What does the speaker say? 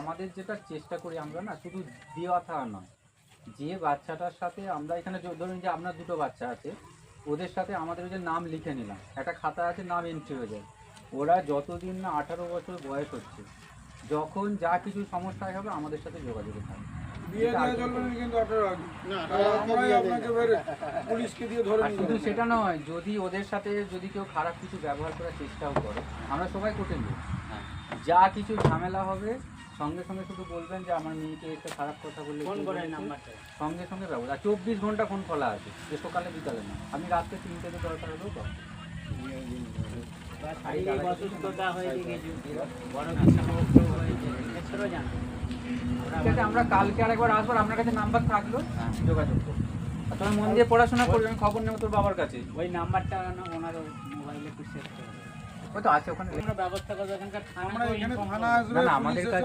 আমাদের যেটা চেষ্টা করি আমরা না শুধু দেওয়া থাকা নয়। যে বাচ্চাটার সাথে আমরা এখানে ধরুন যে আপনার দুটো বাচ্চা আছে ওদের সাথে আমাদের ওই যে নাম লিখে নিলাম। একটা খাতা আছে নাম এন্ট্রি হয়ে যায়। ওরা যতদিন না আঠারো বছর বয়স হচ্ছে যখন যা কিছু সমস্যা হবে আমাদের সাথে যোগাযোগ থাকে বিয়ে দেওয়া চলবে না কিন্তু আঠারো আগে না আমরাই আপনাকে বের পুলিশকে দিয়ে ধরে আর নিয়ে শুধু সেটা নয় যদি ওদের সাথে যদি কেউ খারাপ কিছু ব্যবহার করার চেষ্টাও করে আমরা সবাই নিই হ্যাঁ। যা কিছু ঝামেলা হবে সঙ্গে সঙ্গে শুধু বলবেন যে আমার মেয়েকে একটা খারাপ কথা বললে ফোন কি করে নাম্বারটা। সঙ্গে সঙ্গে ব্যবস্থা আর চব্বিশ ঘণ্টা ফোন খোলা আছে। যে সকালে বিকালে না। আমি রাত্রে তিনটেতে দরকার হলেও তো। অসুস্থতা হয়েছে কিছু বড় কিছু রোগ হয়েছে এছাড়াও জানো। ঠিক আছে আমরা কালকে আর একবার আসব আপনার কাছে নাম্বার থাকল। হ্যাঁ। যোগাযোগ করব আর তোমার মন দিয়ে পড়াশোনা করবে আমি খবর নেব তোর বাবার কাছে। ওই নাম্বারটা না ওনার মোবাইলে একটু সেভ করে ওই তো আছে ওখানে। আমরা ব্যবস্থা করব? এখানকার থানা আমাদের কাছে